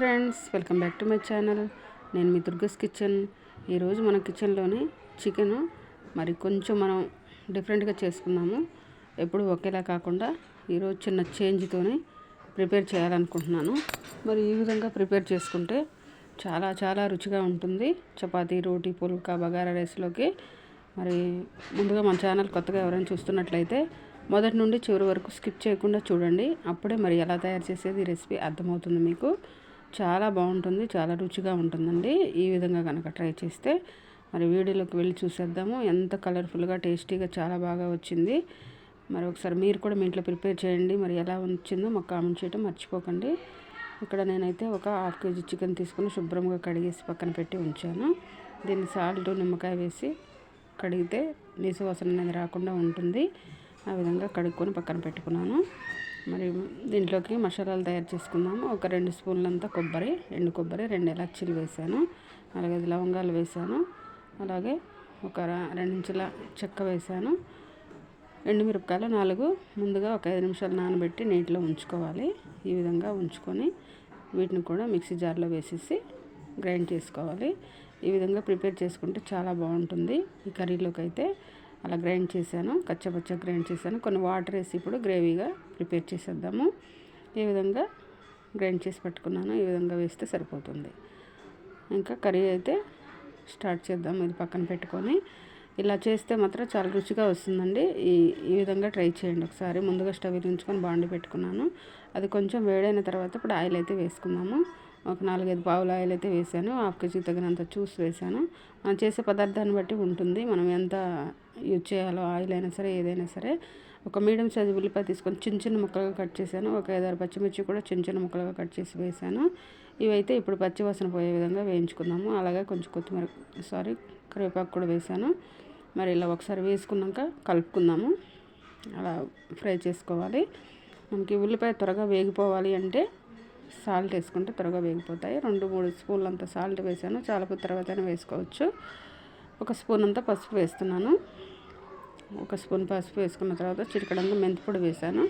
Friends welcome back to my channel. నేను మీ దుర్గస్ kitchen. ఈరోజు మన కిచెన్లోనే చికెన్ మరి కొంచెం మనం డిఫరెంట్గా చేసుకున్నాము ఎప్పుడు ఒకేలా కాకుండా ఈరోజు చిన్న చేంజ్తోనే ప్రిపేర్ చేయాలనుకుంటున్నాను. మరి ఈ విధంగా ప్రిపేర్ చేసుకుంటే చాలా చాలా రుచిగా ఉంటుంది. చపాతీ రోటీ పుల్కా బగారా రైస్లోకి. మరి ముందుగా మన ఛానల్ కొత్తగా ఎవరైనా చూస్తున్నట్లయితే మొదటి నుండి చివరి వరకు స్కిప్ చేయకుండా చూడండి. అప్పుడే మరి ఎలా తయారు చేసేది రెసిపీ అర్థమవుతుంది మీకు. చాలా బాగుంటుంది చాలా రుచిగా ఉంటుందండి. ఈ విధంగా కనుక ట్రై చేస్తే మరి వీడియోలోకి వెళ్ళి చూసేద్దాము. ఎంత కలర్ఫుల్గా టేస్టీగా చాలా బాగా వచ్చింది. మరి ఒకసారి మీరు కూడా మీ ఇంట్లో ప్రిపేర్ చేయండి. మరి ఎలా వచ్చిందో మాకు కామెంట్ చేయడం మర్చిపోకండి. ఇక్కడ నేనైతే ఒక హాఫ్ కేజీ చికెన్ తీసుకుని శుభ్రంగా కడిగేసి పక్కన పెట్టి ఉంచాను. దీన్ని సాల్ట్ నిమ్మకాయ వేసి కడిగితే నీసు వాసన అనేది రాకుండా ఉంటుంది. ఆ విధంగా కడుక్కొని పక్కన పెట్టుకున్నాను. మరి దీంట్లోకి మసాలాలు తయారు చేసుకుందాము. ఒక రెండు స్పూన్లంతా కొబ్బరి ఎండు కొబ్బరి రెండు ఎలచ్చీలు వేసాను. అలాగే లవంగాలు వేసాను. అలాగే ఒక రెండించుల చెక్క వేసాను. ఎండుమిరపకాయలు నాలుగు ముందుగా ఒక ఐదు నిమిషాలు నానబెట్టి నీటిలో ఉంచుకోవాలి. ఈ విధంగా ఉంచుకొని వీటిని కూడా మిక్సీ జార్లో వేసేసి గ్రైండ్ చేసుకోవాలి. ఈ విధంగా ప్రిపేర్ చేసుకుంటే చాలా బాగుంటుంది. ఈ కర్రీలోకి అయితే అలా గ్రైండ్ చేశాను కచ్చపచ్చ గ్రైండ్ చేశాను. కొన్ని వాటర్ వేసి ఇప్పుడు గ్రేవీగా ప్రిపేర్ చేసేద్దాము. ఈ విధంగా గ్రైండ్ చేసి పెట్టుకున్నాను. ఈ విధంగా వేస్తే సరిపోతుంది. ఇంకా కర్రీ అయితే స్టార్ట్ చేద్దాం. ఇది పక్కన పెట్టుకొని ఇలా చేస్తే మాత్రం చాలా రుచిగా వస్తుందండి. ఈ ఈ విధంగా ట్రై చేయండి ఒకసారి. ముందుగా స్టవ్ ఉంచుకొని బాండి పెట్టుకున్నాను. అది కొంచెం వేడైన తర్వాత ఇప్పుడు ఆయిల్ అయితే వేసుకుందాము ఒక నాలుగైదు పావుల ఆయిల్ అయితే వేసాను. హాఫ్ కేజీ తగినంత చూసి వేసాను. మనం చేసే పదార్థాన్ని బట్టి ఉంటుంది. మనం ఎంత యూజ్ చేయాలో ఆయిల్ అయినా సరే ఏదైనా సరే. ఒక మీడియం సైజు ఉల్లిపాయ తీసుకొని చిన్న చిన్న ముక్కలుగా కట్ చేశాను. ఒక ఐదారు పచ్చిమిర్చి కూడా చిన్న చిన్న ముక్కలుగా కట్ చేసి వేసాను ఇవైతే ఇప్పుడు పచ్చివాసన పోయే విధంగా వేయించుకుందాము. అలాగే కొంచెం కొత్తిమీర సారీ కరివేపాకు కూడా వేసాను మరి ఇలా ఒకసారి వేసుకున్నాక కలుపుకుందాము. అలా ఫ్రై చేసుకోవాలి. మనకి ఉల్లిపాయ త్వరగా వేగిపోవాలి అంటే సాల్ట్ వేసుకుంటే త్వరగా వేగిపోతాయి. రెండు మూడు స్పూన్లు అంత సాల్ట్ వేసాను చాలా తర్వాత వేసుకోవచ్చు. ఒక స్పూన్ అంతా పసుపు వేస్తున్నాను. ఒక స్పూన్ పసుపు వేసుకున్న తర్వాత చిటికడంగా మెంతిపొడి వేసాను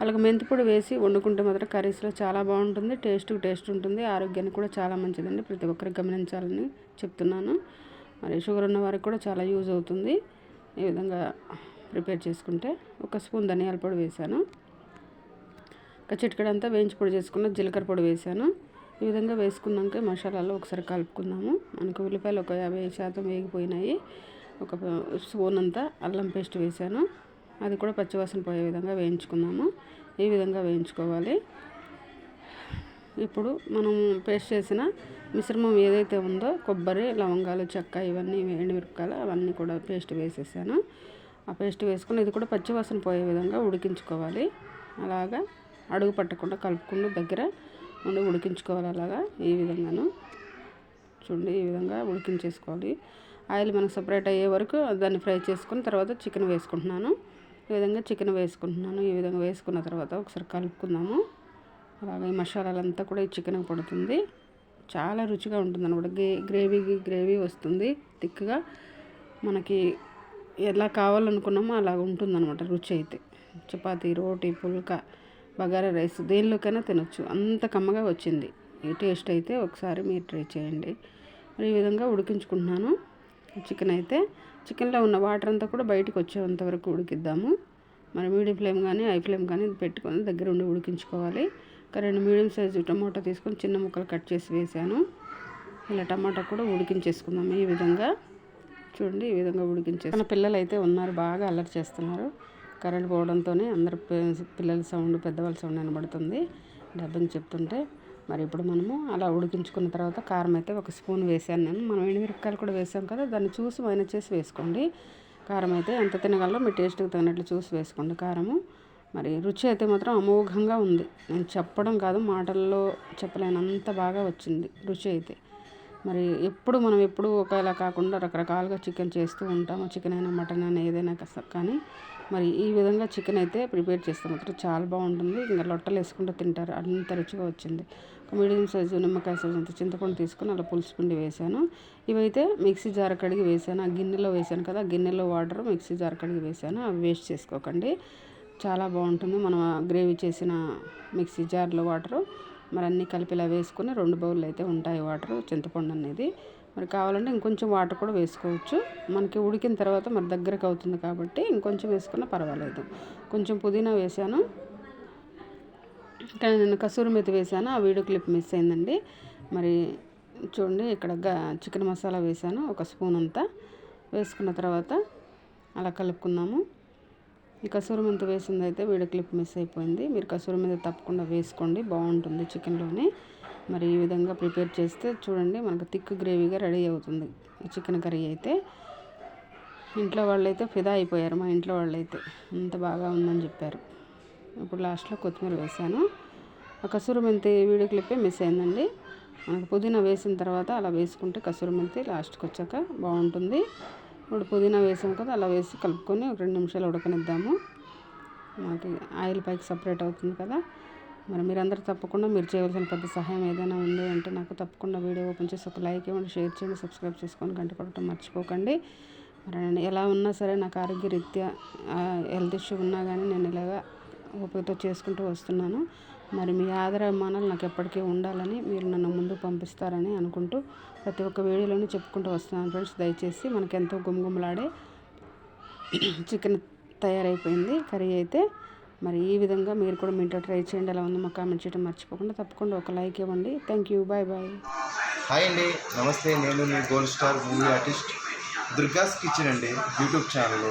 అలాగే మెంతిపొడి వేసి వండుకుంటే మాత్రం కర్రీస్లో చాలా బాగుంటుంది టేస్ట్ టేస్ట్ ఉంటుంది ఆరోగ్యానికి కూడా చాలా మంచిదండి. ప్రతి ఒక్కరికి గమనించాలని చెప్తున్నాను. మరి షుగర్ ఉన్న వారికి కూడా చాలా యూజ్ అవుతుంది. ఈ విధంగా ప్రిపేర్ చేసుకుంటే ఒక స్పూన్ ధనియాల పొడి వేసాను ఒక చిటికడంతా వేయించి పొడి చేసుకున్న జీలకర్ర పొడి వేసాను ఈ విధంగా వేసుకున్నాక మసాలాలో ఒకసారి కలుపుకుందాము. మనకు ఉల్లిపాయలు ఒక యాభై శాతం వేగిపోయినాయి. ఒక స్పూన్ అంతా అల్లం పేస్ట్ వేసాను. అది కూడా పచ్చివాసన పోయే విధంగా వేయించుకున్నాము. ఈ విధంగా వేయించుకోవాలి. ఇప్పుడు మనం పేస్ట్ చేసిన మిశ్రమం ఏదైతే ఉందో కొబ్బరి లవంగాలు చెక్క ఇవన్నీ ఎండుమిరపకాయలు అవన్నీ కూడా పేస్ట్ వేసేసాను. ఆ పేస్ట్ వేసుకుని ఇది కూడా పచ్చివాసన పోయే విధంగా ఉడికించుకోవాలి. అలాగా అడుగు పట్టకుండా కలుపుకుంటూ దగ్గర ఉండి ఉడికించుకోవాలి అలాగా ఈ విధంగాను. చూడండి ఈ విధంగా ఉడికించేసుకోవాలి. ఆయిల్ మనకు సపరేట్ అయ్యే వరకు దాన్ని ఫ్రై చేసుకుని తర్వాత చికెన్ వేసుకుంటున్నాను. ఈ విధంగా చికెన్ వేసుకుంటున్నాను. ఈ విధంగా వేసుకున్న తర్వాత ఒకసారి కలుపుకుందాము. అలాగే ఈ మసాలాలంతా కూడా ఈ చికెన్ పడుతుంది. చాలా రుచిగా ఉంటుంది అనమాట గ్రే గ్రేవీ గ్రేవీ వస్తుంది థిక్గా. మనకి ఎలా కావాలనుకున్నామో అలాగ అనమాట రుచి అయితే. చపాతీ రోటీ పుల్కా బగారా రైస్ దేనిలోకైనా తినొచ్చు. అంత కమ్మగా వచ్చింది. ఈ టేస్ట్ అయితే ఒకసారి మీరు ట్రై చేయండి. మరి ఈ విధంగా ఉడికించుకుంటున్నాను. చికెన్ అయితే చికెన్లో ఉన్న వాటర్ అంతా కూడా బయటకు వచ్చేంత వరకు ఉడికిద్దాము. మరి మీడియం ఫ్లేమ్ కానీ హై ఫ్లేమ్ కానీ పెట్టుకొని దగ్గర ఉండి ఉడికించుకోవాలి. ఒక రెండు మీడియం సైజు టమాటా తీసుకొని చిన్న ముక్కలు కట్ చేసి వేసాను. ఇలా టమాటా కూడా ఉడికించేసుకుందాము ఈ విధంగా. చూడండి ఈ విధంగా ఉడికించే మన పిల్లలు అయితే ఉన్నారు బాగా అల్లరి చేస్తున్నారు. కరెంట్ పోవడంతోనే అందరు పిల్లల సౌండ్ పెద్దవాళ్ళ సౌండ్ వినబడుతుంది. డబ్బని చెప్తుంటే మరి ఇప్పుడు మనము అలా ఉడికించుకున్న తర్వాత కారం అయితే ఒక స్పూన్ వేసాను నేను. మనం ఎండుమిరపకాయలు కూడా వేసాం కదా దాన్ని చూసి మైన చేసి వేసుకోండి. కారం అయితే ఎంత తినగలరో మీ టేస్ట్కి తగినట్లు చూసి వేసుకోండి కారము. మరి రుచి అయితే మాత్రం అమోఘంగా ఉంది. నేను చెప్పడం కాదు మాటల్లో చెప్పలేనంత బాగా వచ్చింది రుచి అయితే. మరి ఎప్పుడు మనం ఎప్పుడు ఒకలా కాకుండా రకరకాలుగా చికెన్ చేస్తూ ఉంటాము చికెన్ అయినా మటన్ అయినా ఏదైనా కానీ మరి ఈ విధంగా చికెన్ అయితే ప్రిపేర్ చేస్తాం మాత్రం చాలా బాగుంటుంది. ఇంకా లొట్టలు వేసుకుంటూ తింటారు అంత రుచిగా వచ్చింది. ఒక మీడియం సైజు నిమ్మకాయ సైజు అంత చింతపండు తీసుకుని అలా పులుసు పిండి వేసాను ఇవైతే మిక్సీ జార్ కడిగి వేసాను ఆ గిన్నెలో వేసాను కదా గిన్నెలో వాటర్ మిక్సీ జార్ కడిగి వేసాను అవి వేస్ట్ చేసుకోకండి. చాలా బాగుంటుంది. మనం గ్రేవీ చేసిన మిక్సీ జార్లో వాటరు మరి అన్నీ కలిపి ఇలా వేసుకొని రెండు బౌల్ అయితే ఉంటాయి వాటర్ చింతపండు అనేది. మరి కావాలంటే ఇంకొంచెం వాటర్ కూడా వేసుకోవచ్చు. మనకి ఉడికిన తర్వాత మరి దగ్గరకు అవుతుంది కాబట్టి ఇంకొంచెం వేసుకున్నా పర్వాలేదు. కొంచెం పుదీనా వేసాను ఇక్కడ నేను కసూరి మెతి వేసాను ఆ వీడియో క్లిప్ మిస్ అయిందండి. మరి చూడండి ఇక్కడ చికెన్ మసాలా వేసాను ఒక స్పూన్ అంతా. వేసుకున్న తర్వాత అలా కలుపుకున్నాము ఈ కసూరి మెంతి వేసింది అయితే వీడియో క్లిప్ మిస్ అయిపోయింది. మీరు కసూరి మెంతి తప్పకుండా వేసుకోండి బాగుంటుంది చికెన్లోని. మరి ఈ విధంగా ప్రిపేర్ చేస్తే చూడండి మనకు థిక్ గ్రేవీగా రెడీ అవుతుంది ఈ చికెన్ కర్రీ అయితే. ఇంట్లో వాళ్ళైతే ఫిదా అయిపోయారు మా ఇంట్లో వాళ్ళైతే. అంత బాగా ఉందని చెప్పారు. ఇప్పుడు లాస్ట్లో కొత్తిమీర వేసాను. ఆ కసూరి మెంతి వీడియో క్లిప్పే మిస్ అయిందండి. మనకు పుదీనా వేసిన తర్వాత అలా వేసుకుంటే కసూరి మెంతి లాస్ట్కి వచ్చాక బాగుంటుంది. ఇప్పుడు పుదీనా వేసాం కదా అలా వేసి కలుపుకొని ఒక రెండు నిమిషాలు ఉడకనిద్దాము. మనకి ఆయిల్ పైకి సపరేట్ అవుతుంది కదా. మరి మీరందరూ తప్పకుండా మీరు చేయవలసిన పెద్ద సహాయం ఏదైనా ఉంది అంటే నాకు తప్పకుండా వీడియో ఓపెన్ చేసి ఒక లైక్ ఇవ్వండి షేర్ చేయండి సబ్స్క్రైబ్ చేసుకొని గంట కొట్టడం మర్చిపోకండి. మరి నేను ఎలా ఉన్నా సరే నాకు ఆరోగ్య రీత్యా హెల్త్ ఇష్యూ ఉన్నా కానీ నేను ఇలాగా ఓపికతో చేసుకుంటూ వస్తున్నాను. మరి మీ ఆదరాభిమానాలు నాకు ఎప్పటికీ ఉండాలని మీరు నన్ను ముందు పంపిస్తారని అనుకుంటూ ప్రతి ఒక్క వీడియోలోనూ చెప్పుకుంటూ వస్తున్నాను ఫ్రెండ్స్. దయచేసి మనకి ఎంతో గుమగుమలాడే చికెన్ తయారైపోయింది. కర్రీ అయితే మరి ఈ విధంగా మీరు కూడా మీ ఇంట్లో ట్రై చేయండి. ఎలా ఉందో మాకు కామెంట్ చేయడం మర్చిపోకుండా తప్పకుండా ఒక లైక్ ఇవ్వండి. Thank you. Bye bye. Hi అండి. నమస్తే. నేను మీ gold star movie artist Durga's kitchen అండి. YouTube channel.